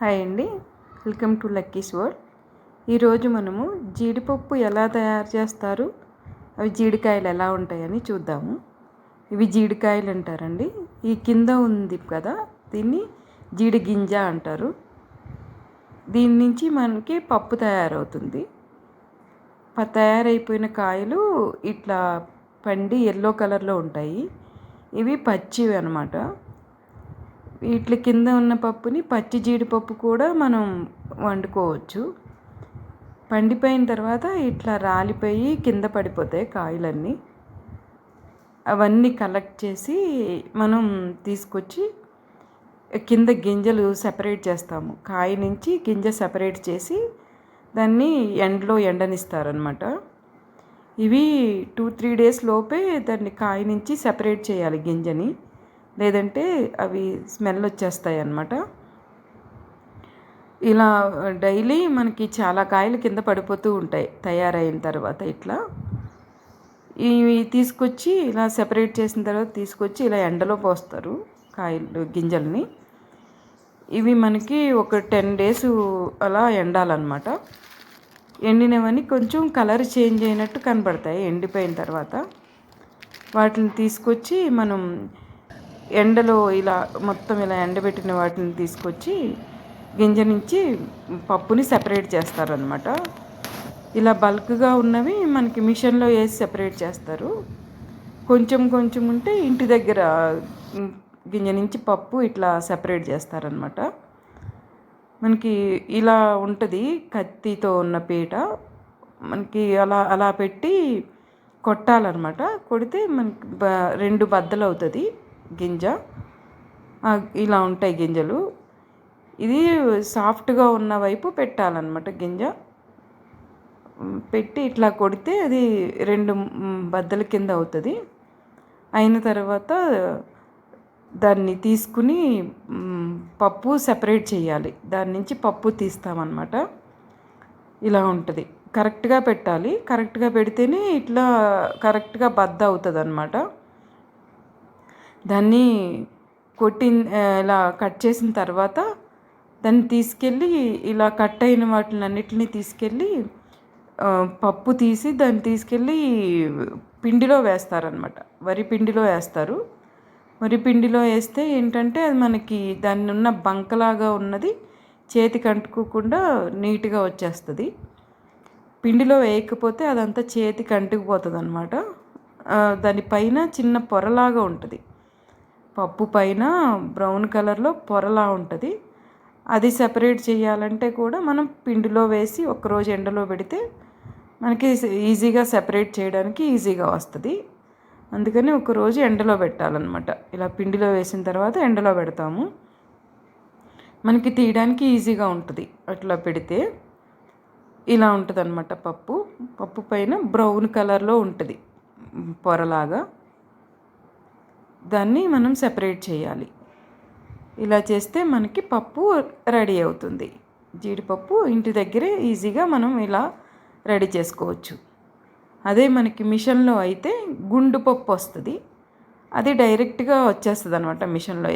Hi అండి. Welcome to Lucky's world ఈరోజు మనము జీడిపప్పు ఎలా తయారు చేస్తారు అవి జీడికాయలు ఎలా ఉంటాయని చూద్దాము. ఇవి జీడికాయలు అంటారండి. ఈ కింద ఉంది కదా దీన్ని జీడి గింజ అంటారు. దీని నుంచి మనకి పప్పు తయారవుతుంది. తయారైపోయిన కాయలు ఇట్లా పండి ఎల్లో కలర్లో ఉంటాయి. ఇవి పచ్చివి అనమాట వీటి కింద ఉన్న పప్పుని పచ్చి జీడిపప్పు కూడా మనం వండుకోవచ్చు. పండిపోయిన తర్వాత ఇట్లా రాలిపోయి కింద పడిపోతాయి కాయలన్నీ. అవన్నీ కలెక్ట్ చేసి మనం తీసుకొచ్చి కింద గింజలు సెపరేట్ చేస్తాము. కాయ నుంచి గింజ సెపరేట్ చేసి దాన్ని ఎండలో ఎండనిస్తారనమాట ఇవి టూ త్రీ డేస్ లోపే దాన్ని కాయ నుంచి సెపరేట్ చేయాలి గింజని. లేదంటే అవి స్మెల్ వచ్చేస్తాయి అన్నమాట ఇలా డైలీ మనకి చాలా కాయలు కింద పడిపోతూ ఉంటాయి తయారైన తర్వాత ఇట్లా. ఇవి తీసుకొచ్చి ఇలా సెపరేట్ చేసిన తర్వాత తీసుకొచ్చి ఇలా ఎండలో పోస్తారు కాయలు గింజల్ని. ఇవి మనకి ఒక టెన్ డేస్ అలా ఎండాలన్నమాట. ఎండినవన్నీ కొంచెం కలర్ చేంజ్ అయినట్టు కనబడతాయి ఎండిపోయిన తర్వాత. వాటిని తీసుకొచ్చి మనం ఎండలో ఇలా మొత్తం ఇలా ఎండబెట్టిన వాటిని తీసుకొచ్చి గింజ నుంచి పప్పుని సెపరేట్ చేస్తారనమాట ఇలా బల్క్గా ఉన్నవి మనకి మిషన్లో వేసి సెపరేట్ చేస్తారు. కొంచెం కొంచెం ఉంటే ఇంటి దగ్గర గింజ నుంచి పప్పు ఇట్లా సెపరేట్ చేస్తారనమాట మనకి ఇలా ఉంటుంది కత్తితో ఉన్న పీట. మనకి అలా అలా పెట్టి కొట్టాలన్నమాట. కొడితే మనకి రెండు బద్దలు అవుతుంది గింజ. ఇలా ఉంటాయి గింజలు. ఇది సాఫ్ట్గా ఉన్న వైపు పెట్టాలన్నమాట గింజ. పెట్టి ఇట్లా కొడితే అది రెండు బద్దల కింద అవుతుంది. అయిన తర్వాత దాన్ని తీసుకుని పప్పు సెపరేట్ చేయాలి. దాని నుంచి పప్పు తీస్తామన్నమాట. ఇలా ఉంటుంది. కరెక్ట్గా పెట్టాలి. కరెక్ట్గా పెడితేనే ఇట్లా కరెక్ట్గా బద్ద అవుతుంది అనమాట దాన్ని కొట్టి ఇలా కట్ చేసిన తర్వాత దాన్ని తీసుకెళ్ళి ఇలా కట్ అయిన వాటిని అన్నిటిని తీసుకెళ్ళి పప్పు తీసి దాన్ని తీసుకెళ్ళి పిండిలో వేస్తారనమాట వరి పిండిలో వేస్తారు. వరి పిండిలో వేస్తే ఏంటంటే అది మనకి దాన్ని ఉన్న బంకలాగా ఉన్నది చేతికి అంటుకోకుండా నీట్గా వచ్చేస్తుంది. పిండిలో వేయకపోతే అదంతా చేతికి అంటుకుపోతుంది అనమాట దానిపైన చిన్న పొరలాగా ఉంటుంది. పప్పు పైన బ్రౌన్ కలర్లో పొరలా ఉంటుంది. అది సెపరేట్ చేయాలంటే కూడా మనం పిండిలో వేసి ఒకరోజు ఎండలో పెడితే మనకి ఈజీగా సెపరేట్ చేయడానికి ఈజీగా వస్తుంది. అందుకని ఒకరోజు ఎండలో పెట్టాలన్నమాట. ఇలా పిండిలో వేసిన తర్వాత ఎండలో పెడతాము. మనకి తీయడానికి ఈజీగా ఉంటుంది. అట్లా పెడితే ఇలా ఉంటుంది అనమాట పప్పు. పప్పు పైన బ్రౌన్ కలర్లో ఉంటుంది. పొరలాగా. దాన్ని మనం సెపరేట్ చేయాలి. ఇలా చేస్తే మనకి పప్పు రెడీ అవుతుంది. జీడిపప్పు ఇంటి దగ్గరే ఈజీగా మనం ఇలా రెడీ చేసుకోవచ్చు. అదే మనకి మిషన్లో అయితే గుండు పప్పు వస్తుంది. అది డైరెక్ట్గా వచ్చేస్తుంది అనమాట మిషన్లో